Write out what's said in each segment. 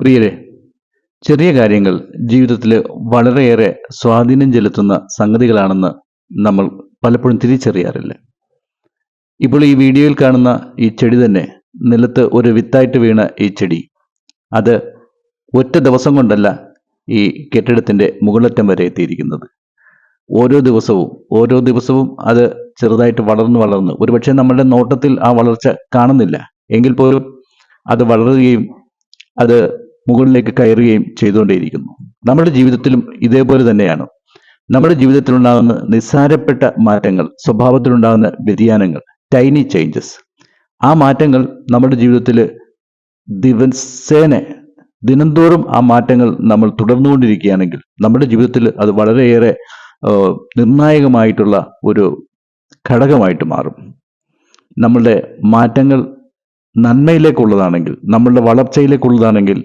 പ്രിയരെ ചെറിയ കാര്യങ്ങൾ ജീവിതത്തിൽ വളരെയേറെ സ്വാധീനം ചെലുത്തുന്ന സംഗതികളാണെന്ന് നമ്മൾ പലപ്പോഴും തിരിച്ചറിയാറില്ല. ഇപ്പോൾ ഈ വീഡിയോയിൽ കാണുന്ന ഈ ചെടി തന്നെ നിലത്ത് ഒരു വിത്തായിട്ട് വീണ ഈ ചെടി. അത് ഒറ്റ ദിവസം കൊണ്ടല്ല ഈ കെട്ടിടത്തിന്റെ മുകളറ്റം വരെ എത്തിയിരിക്കുന്നത്. ഓരോ ദിവസവും ഓരോ ദിവസവും അത് ചെറുതായിട്ട് വളർന്നു വളർന്നു ഒരുപക്ഷെ നമ്മുടെ നോട്ടത്തിൽ ആ വളർച്ച കാണുന്നില്ല. എങ്കിൽ പോലും അത് വളരുകയും അത് മുകളിലേക്ക് കയറുകയും ചെയ്തുകൊണ്ടേയിരിക്കുന്നു. നമ്മുടെ ജീവിതത്തിലും ഇതേപോലെ തന്നെയാണ്. നമ്മുടെ ജീവിതത്തിലുണ്ടാകുന്ന നിസ്സാരപ്പെട്ട മാറ്റങ്ങൾ സ്വഭാവത്തിലുണ്ടാകുന്ന വ്യതിയാനങ്ങൾ ടൈനി ചേഞ്ചസ് ആ മാറ്റങ്ങൾ നമ്മുടെ ജീവിതത്തിൽ ദിവസേന ദിനംതോറും ആ മാറ്റങ്ങൾ നമ്മൾ തുടർന്നുകൊണ്ടിരിക്കുകയാണെങ്കിൽ നമ്മുടെ ജീവിതത്തിൽ അത് വളരെയേറെ നിർണായകമായിട്ടുള്ള ഒരു ഘടകമായിട്ട് മാറും. നമ്മളുടെ മാറ്റങ്ങൾ നന്മയിലേക്കുള്ളതാണെങ്കിൽ നമ്മളുടെ വളർച്ചയിലേക്കുള്ളതാണെങ്കിൽ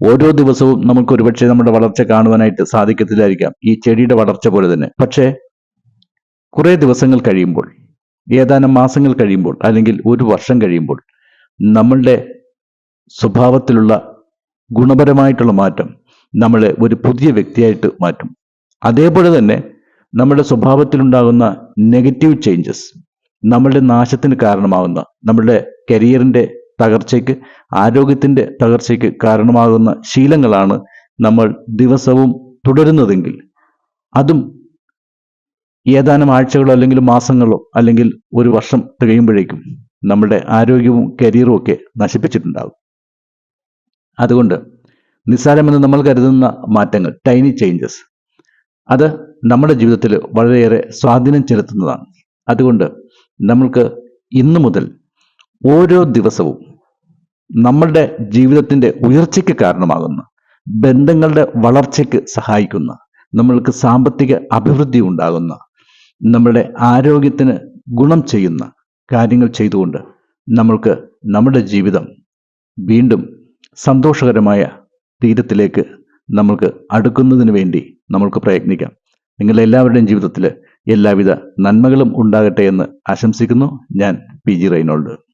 ഓരോ ദിവസവും നമുക്ക് ഒരുപക്ഷെ നമ്മുടെ വളർച്ച കാണുവാനായിട്ട് സാധിക്കത്തില്ലായിരിക്കാം ഈ ചെടിയുടെ വളർച്ച പോലെ തന്നെ. പക്ഷേ കുറേ ദിവസങ്ങൾ കഴിയുമ്പോൾ ഏതാനും മാസങ്ങൾ കഴിയുമ്പോൾ അല്ലെങ്കിൽ ഒരു വർഷം കഴിയുമ്പോൾ നമ്മളുടെ സ്വഭാവത്തിലുള്ള ഗുണപരമായിട്ടുള്ള മാറ്റം നമ്മളെ ഒരു പുതിയ വ്യക്തിയായിട്ട് മാറ്റും. അതേപോലെ തന്നെ നമ്മുടെ സ്വഭാവത്തിലുണ്ടാകുന്ന നെഗറ്റീവ് ചേഞ്ചസ് നമ്മളുടെ നാശത്തിന് കാരണമാകുന്ന നമ്മളുടെ കരിയറിന്റെ തകർച്ചയ്ക്ക് ആരോഗ്യത്തിന്റെ തകർച്ചയ്ക്ക് കാരണമാകുന്ന ശീലങ്ങളാണ് നമ്മൾ ദിവസവും തുടരുന്നതെങ്കിൽ. അതും ഏതാനും ആഴ്ചകളോ അല്ലെങ്കിൽ മാസങ്ങളോ അല്ലെങ്കിൽ ഒരു വർഷം തികയുമ്പോഴേക്കും നമ്മുടെ ആരോഗ്യവും കരിയറും ഒക്കെ നശിപ്പിച്ചിട്ടുണ്ടാകും. അതുകൊണ്ട് നിസ്സാരമെന്ന് നമ്മൾ കരുതുന്ന മാറ്റങ്ങൾ ടൈനി ചേഞ്ചസ് അത് നമ്മുടെ ജീവിതത്തിൽ വളരെയേറെ സ്വാധീനം ചെലുത്തുന്നതാണ്. അതുകൊണ്ട് നമ്മൾക്ക് ഇന്നു മുതൽ ഓരോ ദിവസവും നമ്മളുടെ ജീവിതത്തിന്റെ ഉയർച്ചയ്ക്ക് കാരണമാകുന്ന. ബന്ധങ്ങളുടെ വളർച്ചയ്ക്ക് സഹായിക്കുന്ന. നമ്മൾക്ക് സാമ്പത്തിക അഭിവൃദ്ധി ഉണ്ടാകുന്ന. നമ്മുടെ ആരോഗ്യത്തിന് ഗുണം ചെയ്യുന്ന കാര്യങ്ങൾ ചെയ്തുകൊണ്ട് നമ്മൾക്ക് നമ്മുടെ ജീവിതം വീണ്ടും സന്തോഷകരമായ തീരത്തിലേക്ക് നമ്മൾക്ക് അടുക്കുന്നതിന് വേണ്ടി നമ്മൾക്ക് പ്രയത്നിക്കാം. നിങ്ങളുടെ എല്ലാവരുടെയും ജീവിതത്തിൽ എല്ലാവിധ നന്മകളും ഉണ്ടാകട്ടെ എന്ന് ആശംസിക്കുന്നു. ഞാൻ പി ജി റൈനോൾഡ്